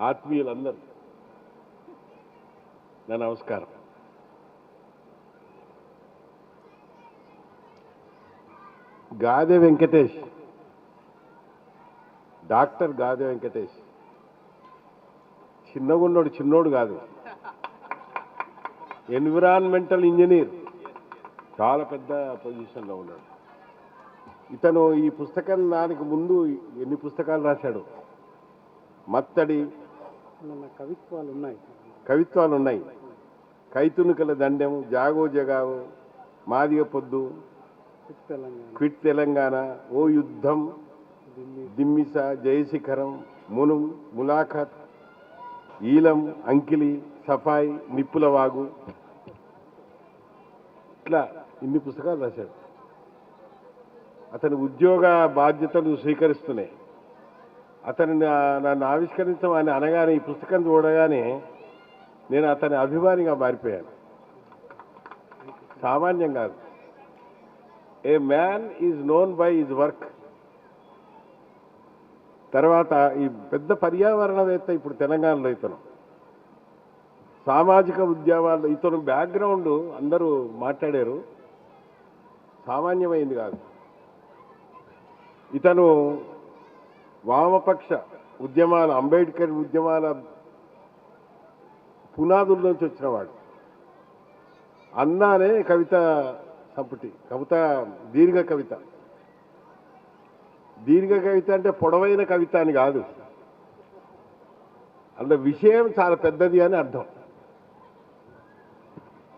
ఆత్మీయులందరూ. నా నమస్కారం. గాదె వెంకటేష్. డాక్టర్ గాదె వెంకటేష్. చిన్నగున్నోడు చిన్నోడు కాదు. Environmental engineer. చాలా పెద్ద పొజిషన్లో ఉన్నాడు. ఇతను ఈ పుస్తకం దానికి ముందు ఎన్ని పుస్తకాలు రాశాడు? మత్తడి కవిత్వాలు ఉన్నాయి. కవిత్వాలు ఉన్నాయి. కైతునుకల దండెం జాగో జగావు మాదిగ పొద్దు క్విట్ తెలంగాణ. ఓ యుద్ధం దిమ్మిస జయశిఖరం మునుం ములాఖత్ ఈలం అంకిలి సఫాయి నిప్పుల వాగు. ఇట్లా ఇన్ని పుస్తకాలు రాశాడు. అతని ఉద్యోగ బాధ్యతలు స్వీకరిస్తున్నాయి. అతను నన్ను ఆవిష్కరించమని అనగానే ఈ పుస్తకం చూడగానే నేను అతని అభిమానిగా మారిపోయాను. సామాన్యం కాదు. A man is known by is work తర్వాత ఈ పెద్ద పర్యావరణవేత్త ఇప్పుడు తెలంగాణలో ఇతను. సామాజిక ఉద్యమాలు ఇతను బ్యాక్గ్రౌండ్ అందరూ మాట్లాడారు. సామాన్యమైంది కాదు. ఇతను వామపక్ష ఉద్యమాల అంబేద్కర్ ఉద్యమాల పునాదుల నుంచి వచ్చినవాడు అన్నానే కవిత సంపుటి కవిత దీర్ఘ కవిత. దీర్ఘ కవిత అంటే పొడవైన కవిత అని కాదు. అందులో విషయం చాలా పెద్దది అని అర్థం.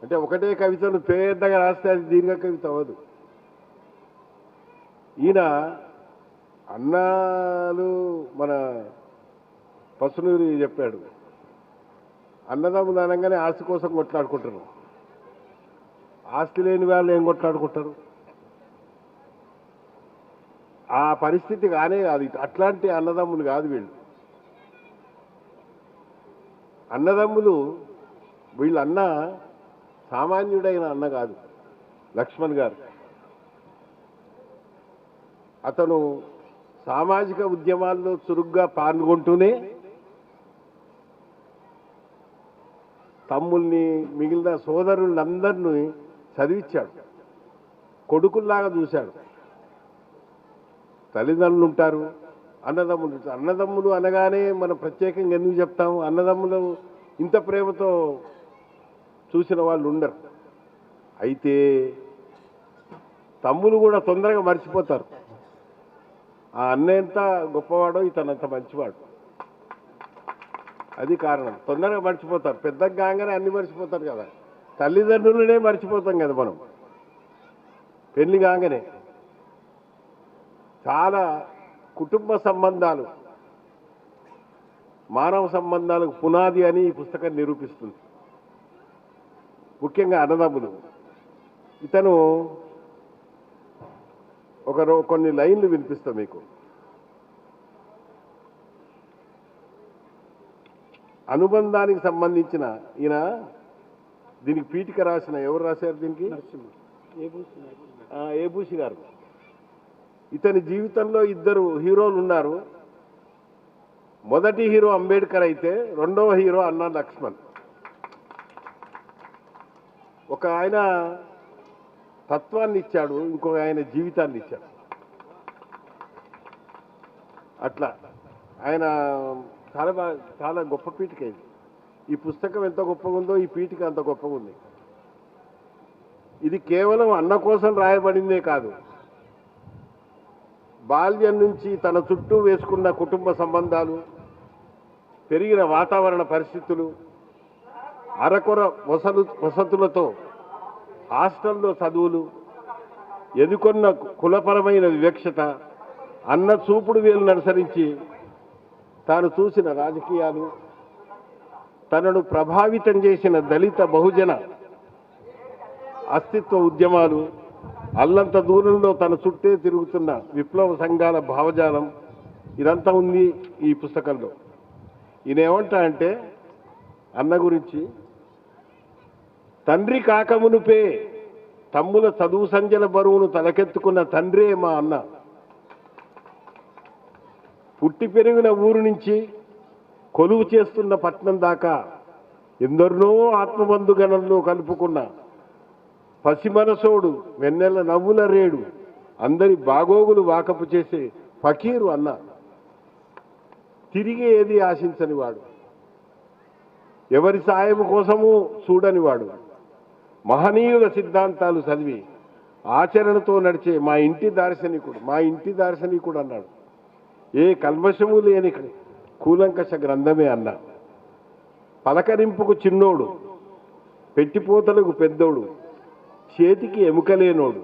అంటే ఒకటే కవితను పెద్దగా రాస్తే అది దీర్ఘ కవిత అవ్వదు. ఈయన అన్నాలు మన పసునూరి చెప్పాడు. అన్నదమ్ములు అనగానే ఆస్తి కోసం కొట్లాడుకుంటారు ఆస్తి లేని వాళ్ళు ఏం కొట్లాడుకుంటారు? ఆ పరిస్థితి కానీ అది అట్లాంటి అన్నదమ్ములు కాదు వీళ్ళు. అన్నదమ్ములు వీళ్ళ అన్న సామాన్యుడైన అన్న కాదు లక్ష్మణ్ గారు. అతను సామాజిక ఉద్యమాల్లో చురుగ్గా పాల్గొంటూనే తమ్ముల్ని మిగిలిన సోదరులందరినీ చదివించాడు కొడుకుల్లాగా చూశాడు. తల్లిదండ్రులు ఉంటారు అన్నదమ్ములు అన్నదమ్ములు అనగానే మనం ప్రత్యేకంగా ఎందుకు చెప్తాము? అన్నదమ్ములు ఇంత ప్రేమతో చూసిన వాళ్ళు ఉండరు. అయితే తమ్ములు కూడా తొందరగా మర్చిపోతారు. ఆ అన్న ఎంత గొప్పవాడో ఇతనంత మంచివాడు. అది కారణం. తొందరగా మర్చిపోతారు. పెద్ద కాగానే అన్ని మర్చిపోతారు కదా. తల్లిదండ్రులనే మర్చిపోతాం కదా మనం. పెళ్ళి కాగానే. చాలా కుటుంబ సంబంధాలు మానవ సంబంధాలకు పునాది అని ఈ పుస్తకం నిరూపిస్తుంది. ముఖ్యంగా అన్నదమ్ములు. ఇతను ఒక కొన్ని లైన్లు వినిపిస్తా మీకు. అనుబంధానికి సంబంధించిన ఈయన దీనికి పీఠిక రాసిన ఎవరు రాశారు దీనికి? ఏబూసి గారు? ఇతని జీవితంలో ఇద్దరు హీరోలు ఉన్నారు. మొదటి హీరో అంబేద్కర్ అయితే రెండవ హీరో అన్నా లక్ష్మణ్. ఒక ఆయన తత్వాన్ని ఇచ్చాడు ఇంకొక ఆయన జీవితాన్ని ఇచ్చాడు అట్లా. ఆయన చాలా బాగా చాలా గొప్ప పీఠిక ఇది ఈ పుస్తకం ఎంత గొప్పగా ఉందో ఈ పీఠిక అంత గొప్పగా ఉంది ఇది కేవలం అన్న కోసం రాయబడిందే కాదు. బాల్యం నుంచి తన చుట్టూ వేసుకున్న కుటుంబ సంబంధాలు పెరిగిన వాతావరణ పరిస్థితులు అరకొర వసలు వసతులతో హాస్టల్లో చదువులు ఎదుర్కొన్న కులపరమైన వివక్షత అన్న చూపుడు వేలు అనుసరించి తాను చూసిన రాజకీయాలు తనను ప్రభావితం చేసిన దళిత బహుజన అస్తిత్వ ఉద్యమాలు అల్లంత దూరంలో తన చుట్టే తిరుగుతున్న విప్లవ సంఘాల భావజాలం ఇదంతా ఉంది ఈ పుస్తకంలో. ఈయన ఏమంటా అంటే అన్న గురించి తండ్రి కాకమునుపే తమ్ముల చదువు సంజల బరువును తలకెత్తుకున్న తండ్రే మా అన్న. పుట్టి పెరిగిన ఊరు నుంచి కొలువు చేస్తున్న పట్నం దాకా ఎందరినో ఆత్మబంధు గణంలో కలుపుకున్న పసిమనసోడు వెన్నెల నవ్వుల రేడు అందరి బాగోగులు వాకపు చేసే ఫకీరు అన్న. తిరిగి ఏది ఆశించనివాడు ఎవరి సాయం కోసము చూడనివాడు మహనీయుల సిద్ధాంతాలు చదివి ఆచరణతో నడిచే మా ఇంటి దార్శనికుడు మా ఇంటి దార్శనికుడు అన్నాడు. ఏ కల్మషము లేని కూలంకష గ్రంథమే అన్నా. పలకరింపుకు చిన్నోడు పెట్టిపోతలకు పెద్దోడు చేతికి ఎముకలేనోడు.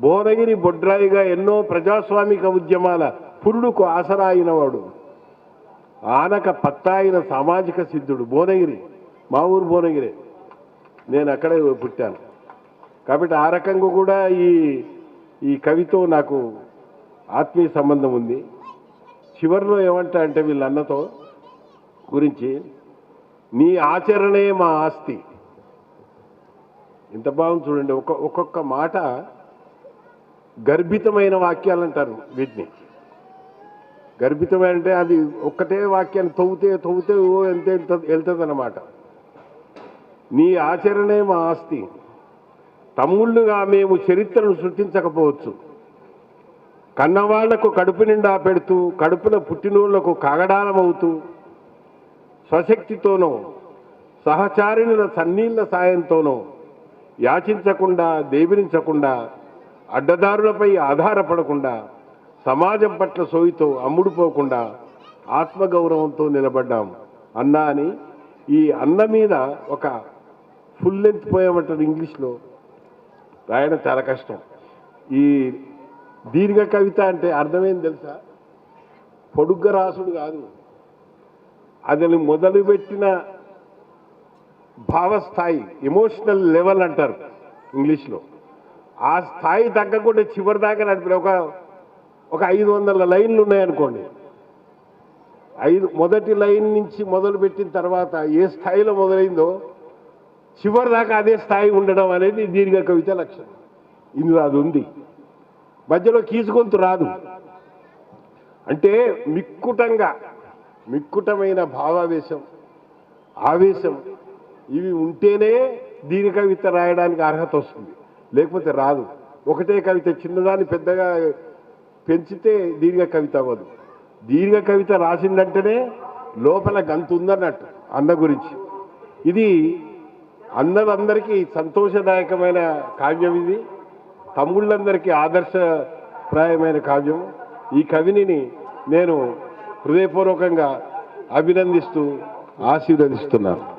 భువనగిరి బొడ్రాయిగా ఎన్నో ప్రజాస్వామిక ఉద్యమాల పురుడుకు ఆసరా అయినవాడు ఆనక పత్తాయిన సామాజిక సిద్ధుడు భువనగిరి మా ఊరు భువనగిరి. నేను అక్కడే పుట్టాను. కాబట్టి ఆ రకంగా కూడా ఈ ఈ కవితో నాకు ఆత్మీయ సంబంధం ఉంది. చివరిలో ఏమంటా అంటే వీళ్ళ అన్నతో గురించి నీ ఆచరణే మా ఆస్తి. ఇంత బాగుంది చూడండి ఒక్క ఒక్కొక్క మాట గర్భితమైన వాక్యాలు అంటారు వీటిని. గర్భితమైన అంటే అది ఒక్కటే వాక్యాన్ని తవ్వుతే తవ్వుతే ఓ ఎంత వెళ్తుంది అన్నమాట నీ ఆచరణే మా ఆస్తి. తమ్ముళ్ళుగా మేము చరిత్రను సృష్టించకపోవచ్చు. కన్నవాళ్ళకు కడుపు నిండా పెడుతూ కడుపున పుట్టినోళ్ళకు కాగడాలమవుతూ స్వశక్తితోనో సహచారిణుల సన్నీళ్ళ సాయంతోనో యాచించకుండా దేవిరించకుండా అడ్డదారులపై ఆధారపడకుండా సమాజం పట్ల సోయితో అమ్ముడుపోకుండా ఆత్మగౌరవంతో నిలబడ్డాం. అన్నా అని ఈ అన్న మీద ఒక ఫుల్ లెంత్ పోయామంటారు ఇంగ్లీష్లో. రాయడం చాలా కష్టం. ఈ దీర్ఘ కవిత అంటే అర్థమేం తెలుసా? పొడుగ్గ రాసుడు కాదు. అతను మొదలుపెట్టిన భావస్థాయి ఎమోషనల్ లెవెల్ అంటారు ఇంగ్లీష్లో. ఆ స్థాయి తగ్గకుండా చివరి దాకా నడిపిన ఒక ఒక ఐదు వందల లైన్లు ఉన్నాయనుకోండి. ఐదు మొదటి లైన్ నుంచి మొదలుపెట్టిన తర్వాత ఏ స్థాయిలో మొదలైందో చివరి దాకా అదే స్థాయి ఉండడం అనేది దీర్ఘ కవిత లక్ష్యం ఇందులో అది ఉంది. మధ్యలో కీచుకొంతు రాదు. అంటే మిక్కుటంగా మిక్కుటమైన భావావేశం ఆవేశం ఇవి ఉంటేనే దీని కవిత రాయడానికి అర్హత వస్తుంది. లేకపోతే రాదు. ఒకటే కవిత చిన్నదాన్ని పెద్దగా పెంచితే దీర్ఘ కవిత అవ్వదు. దీర్ఘ కవిత రాసిందంటేనే లోపల గంతు ఉందన్నట్టు అన్న గురించి. ఇది అందరందరికీ సంతోషదాయకమైన కావ్యం ఇది. తమ్ముళ్ళందరికీ ఆదర్శప్రాయమైన కావ్యం. ఈ కవిని నేను హృదయపూర్వకంగా అభినందిస్తూ ఆశీర్వదిస్తున్నాను.